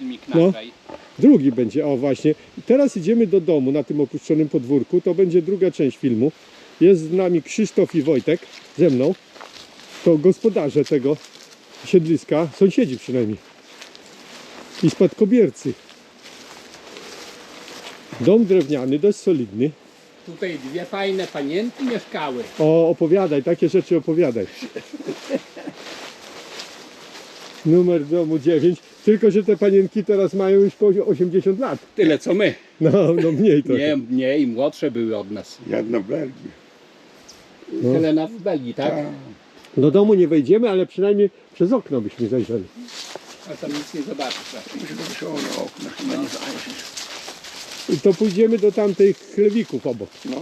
filmik No. nagraj. Drugi będzie, o właśnie. I Teraz idziemy do domu na tym opuszczonym podwórku. To będzie druga część filmu. Jest z nami Krzysztof i Wojtek, ze mną. To gospodarze tego siedliska, sąsiedzi przynajmniej. I spadkobiercy. Dom drewniany, dość solidny. Tutaj dwie fajne panienki mieszkały. O, opowiadaj, takie rzeczy opowiadaj. Numer domu 9. Tylko, że te panienki teraz mają już po 80 lat. Tyle co my. No, no mniej trochę. Nie, nie i młodsze były od nas. Jedna w Belgii. No. Helena w Belgii, tak? Tak. Do domu nie wejdziemy, ale przynajmniej przez okno byśmy zajrzeli. A tam nic nie zobaczysz. to wysoko na okna, chyba nie zajrzysz. I to pójdziemy do tamtych chlewików obok. No,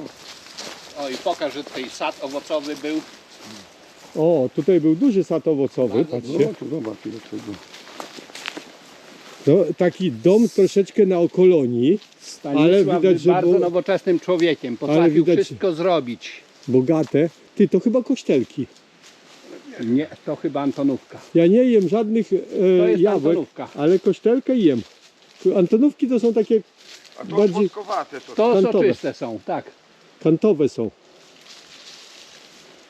O i pokaż, że tutaj sad owocowy był. O, tutaj był duży sad owocowy, Bardzo no patrzcie. to zobacz ile tego. No, taki dom troszeczkę na okolonii, Stanisław Ale był widać, że bardzo nowoczesnym człowiekiem. Potrafił widać- wszystko zrobić. bogate. Ty, to chyba kosztelki. Nie, to chyba Antonówka. Ja nie jem żadnych To e, jest jabłek, Antonówka. ale kosztelkę jem. Antonówki to są takie A to Bardziej- to. To Kantowe. soczyste są, tak. kantowe są.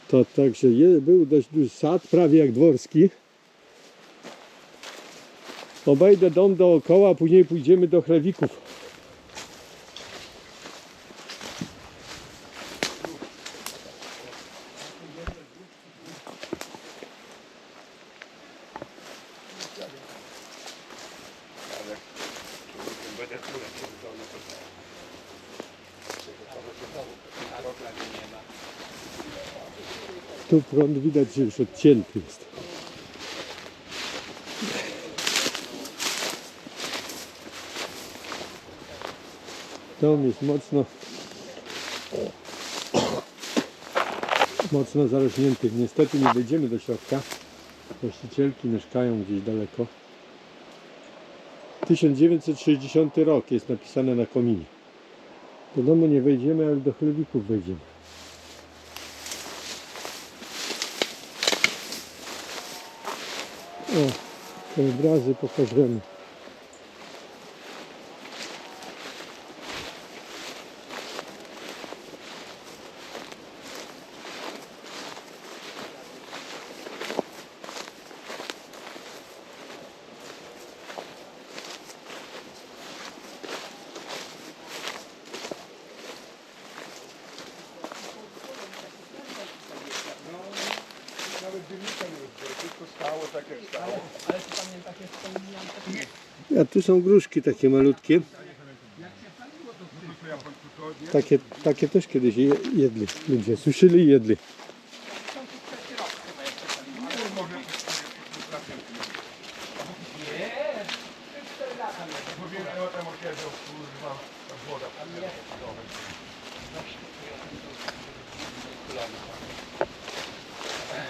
To także je, był dość duży sad, prawie jak dworski. Obejdę dom dookoła, a później pójdziemy do chlewików. Tu prąd widać, że już odcięty jest. Dom jest mocno mocno zarośnięty. Niestety nie wejdziemy do środka. Właścicielki mieszkają gdzieś daleko. 1960 rok jest napisane na kominie. Do domu nie wejdziemy, ale do chlebików wejdziemy. O, te obrazy pokażemy. A tu są gruszki takie malutkie. Takie, takie też kiedyś je- jedli ludzie. Suszyli i jedli. Bo wiem, że tam osiedzą, kurwa, ta woda.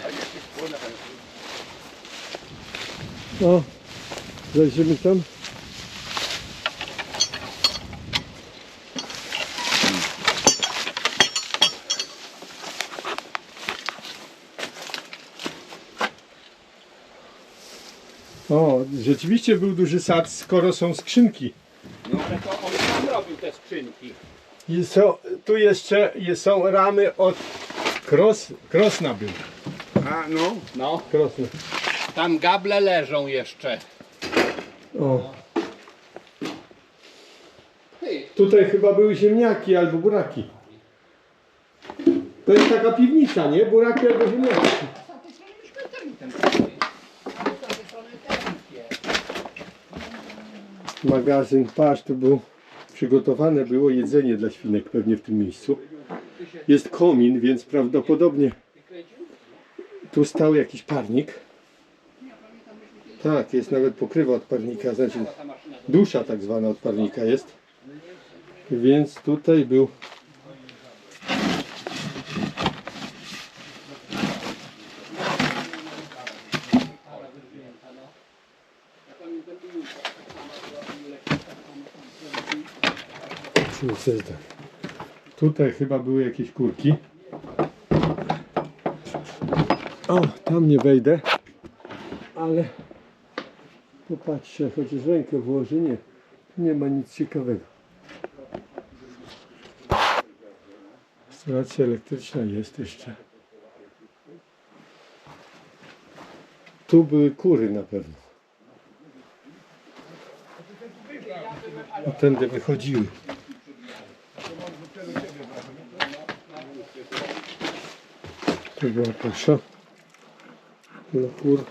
A jakieś płynę O, zajrzymy tam. O, rzeczywiście był duży sad, skoro są skrzynki. No ale to on sam robił te skrzynki. I są, tu jeszcze są ramy od Kros, Krosna był. A no, No, Krosna. Tam gable leżą jeszcze. O, Ty, tutaj chyba były ziemniaki albo buraki. To jest taka piwnica, nie? Buraki albo ziemniaki. Magazyn, patrz, tu był przygotowane było jedzenie dla świnek pewnie w tym miejscu. Jest komin, więc prawdopodobnie tu stał jakiś parnik. Tak, jest nawet pokrywa od parnika, znaczy dusza tak zwana od parnika jest. Więc tutaj był. Tutaj chyba były jakieś kurki. O, tam nie wejdę, ale Patrzę, chociaż rękę włożę, nie. Nie ma nic ciekawego. Instalacja elektryczna jest jeszcze. Tu były kury na pewno. A tędy wychodziły. Tu była pasza. Dla kur.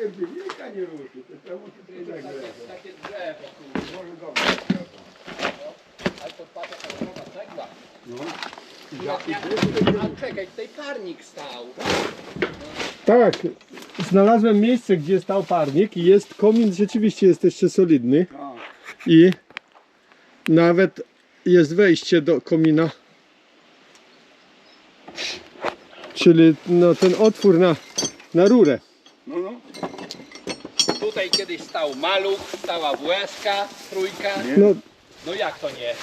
Dziatek wilka nie ruszy, to ty tutaj Takie drzewo, Może dobrze. ale to patrz jaka droga cegła. Dziatek A czekaj, tutaj parnik stał. Tak, znalazłem miejsce, gdzie stał parnik i jest komin, rzeczywiście jest jeszcze solidny i nawet jest wejście do komina. Czyli no, ten otwór na, na rurę. No, no. Tutaj kiedyś stał maluch, stała WSK, trójka. No, No jak to nie?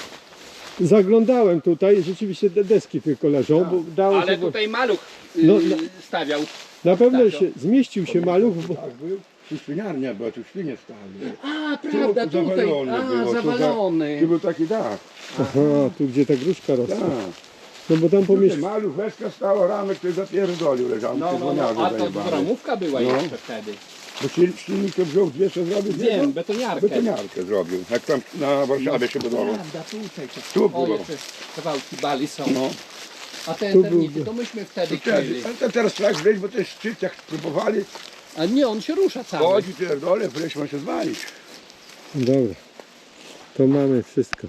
zaglądałem tutaj, rzeczywiście te deski tylko leżą, bo dało Ale się... tutaj maluch No, yy, no. stawiał. Na pewno tak, się zmieścił się maluch, bo... Tak był. Tu świniarnia była, tu świnie stały. A, Tu prawda, tutaj. zawalone A, było, tu za- zawalony. Tu był taki dach. Aha, tu gdzie ta gruszka rosła. Tak. No bo tam Tutaj pomieszczenie... maluch, weźka stała, ramek który zapierdolił leżał. No, no, no, a to bramówka była No. jeszcze wtedy. Bo silnik to wziął dwie, co zrobił? z Wiem, betoniarkę. Betoniarkę zrobił. Jak tam na Warszawie się budowało. Prawda, tutaj to. Tu O, było. jeszcze kawałki bali są. No. A te Tu był- to myśmy wtedy Wtedy, kryli. ale to teraz trzeba wejść, bo to jest szczyt, jak próbowali. A nie, on się rusza cały. Chodzi pierdolę, wreszcie ma się zwalić. Dobra, to mamy wszystko.